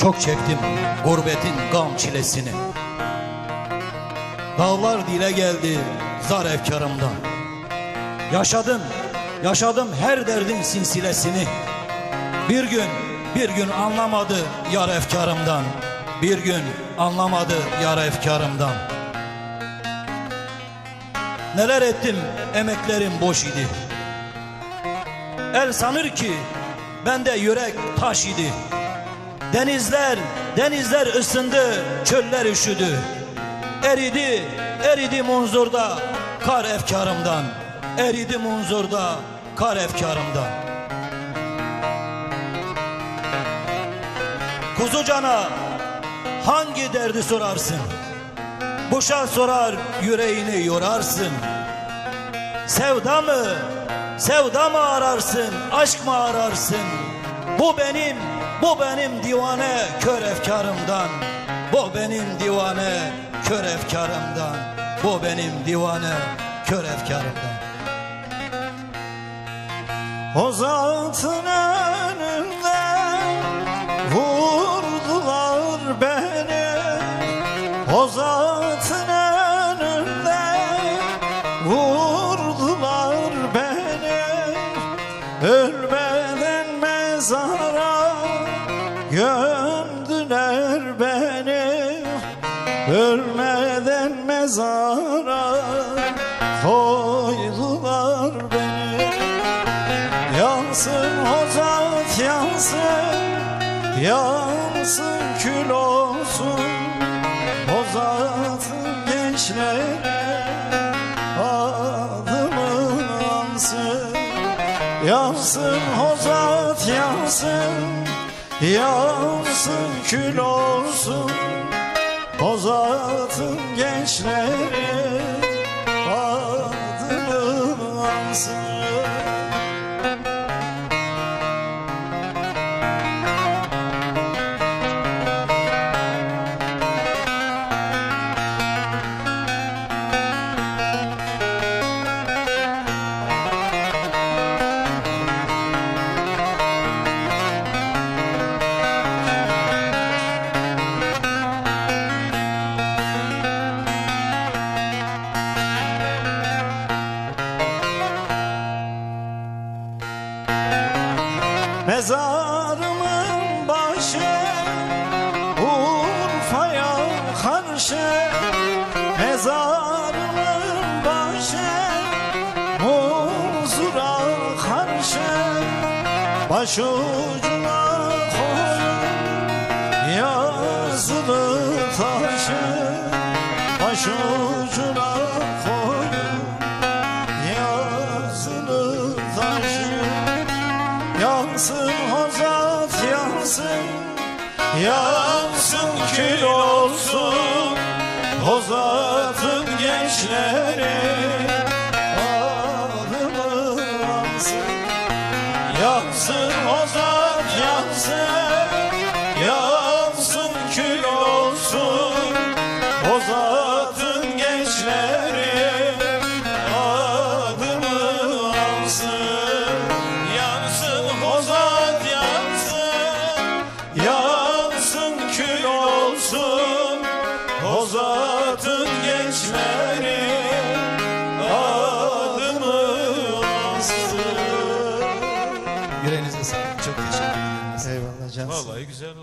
Çok çektim gurbetin gam çilesini. Dağlar dile geldi zar efkarımdan. Yaşadım, yaşadım her derdin sinsilesini Bir gün, bir gün anlamadı yar efkarımdan. Bir gün anlamadı yar efkarımdan. Neler ettim emeklerim boş idi. El sanır ki bende yürek taş idi Denizler, denizler ısındı, çöller üşüdü. Eridi, eridi munzurda kar efkarımdan. Eridi munzurda kar efkarımdan. Kuzucana hangi derdi sorarsın? Boşa sorar yüreğini yorarsın. Sevda mı? Sevda mı ararsın? Aşk mı ararsın? Bu benim, bu benim divane kör efkarımdan. Bu benim divane kör efkarımdan. Bu benim divane kör efkarımdan. O zatın önünde vurdular beni O zatın gömdüler beni Ölmeden mezara koydular beni. Yansın o zat yansın Yansın kül olsun. O zatın Adımı ansın. Yansın o zat yansın Yansın kül olsun. O zatın gençleri Adımı ansın Mezarımın başı Urfa'ya karşı. Mezarımın başı Huzura karşı. Başucuna koyun Yazılı taşı Yansın hozat yansın. Yansın kül olsun Hozatın gençleri Adımı ansın Yansın hozat yansın. Yansın kül olsun Hozatın gençleri cansın. Vallahi güzel